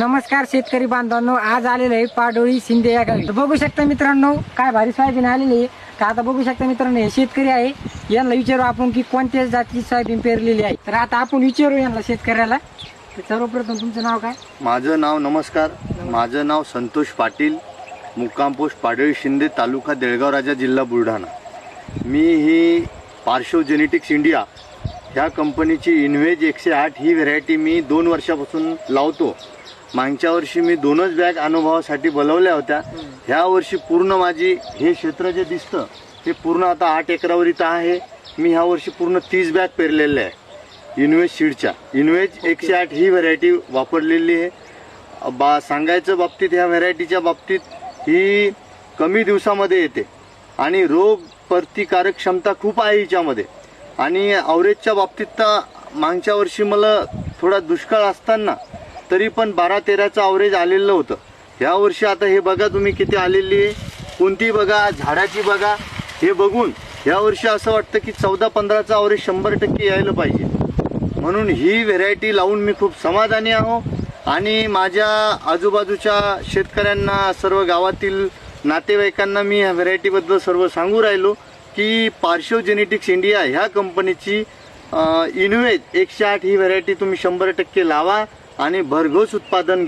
नमस्कार शेतकरी बांधवांनो आज आलेलं आहे पाडोळी शिंदे या गावी. तर बघू शकता मित्रांनो काय भारी सोयाबीन आलेली आहे. तर आता बघू शकता मित्रांनो हे शेतकरी आहे. यांना विचारू आपण की कोणत्या जातीची सोयाबीन पेरलेली आहे. तर आता आपण विचारू यांना शेतकऱ्याला. तर सर्वप्रथम तुमचं नाव काय? माझं नाव नमस्कार. माझं नाव संतोष पाटील. मुक्काम पोस्ट पाडोळी शिंदे तालुका देळगाव राजा जिल्हा बुलढाणा. मी ही पार्श्व जेनेटिक्स इंडिया ह्या कंपनीची इन्व्हेज एकशे आठ ही व्हरायटी मी दोन वर्षापासून लावतो. मागच्या वर्षी मी दोनच बॅग अनुभवासाठी बोलवल्या होत्या. ह्या वर्षी पूर्ण माझी हे क्षेत्र जे दिसतं ते पूर्ण आता आठ एकरावर इथं आहे. मी ह्या वर्षी पूर्ण तीस बॅग पेरलेल्या आहे. इन्व्हेज सीडच्या. इन्व्हेज एकशे आठ ही व्हरायटी वापरलेली आहे. बा सांगायचं बाबतीत ह्या व्हरायटीच्या बाबतीत ही कमी दिवसामध्ये येते. आणि रोग प्रतिकारक क्षमता खूप आहे हिच्यामध्ये. आणि अवरेजच्या बाबतीत तर मागच्या वर्षी मला थोडा दुष्काळ असताना तरी पण बारा तेराचं अवरेज आलेलं होतं ह्या वर्षी आता हे बघा तुम्ही किती आलेली आहे. कोणती बघा झाडाची बघा. हे बघून ह्या वर्षी असं वाटतं की चौदा पंधराचं अवरेज शंभर टक्के यायला पाहिजे. म्हणून ही व्हेरायटी लावून मी खूप समाधानी आहो. आणि माझ्या आजूबाजूच्या शेतकऱ्यांना सर्व गावातील नातेवाईकांना मी ह्या व्हेरायटीबद्दल सर्व सांगू राहिलो की पार्श्व जेनेटिक्स इंडिया ह्या कंपनीची इनवेज एकशे आठ ही व्हरायटी तुम्ही शंभर टक्के लावा. आणि भरघोस उत्पादन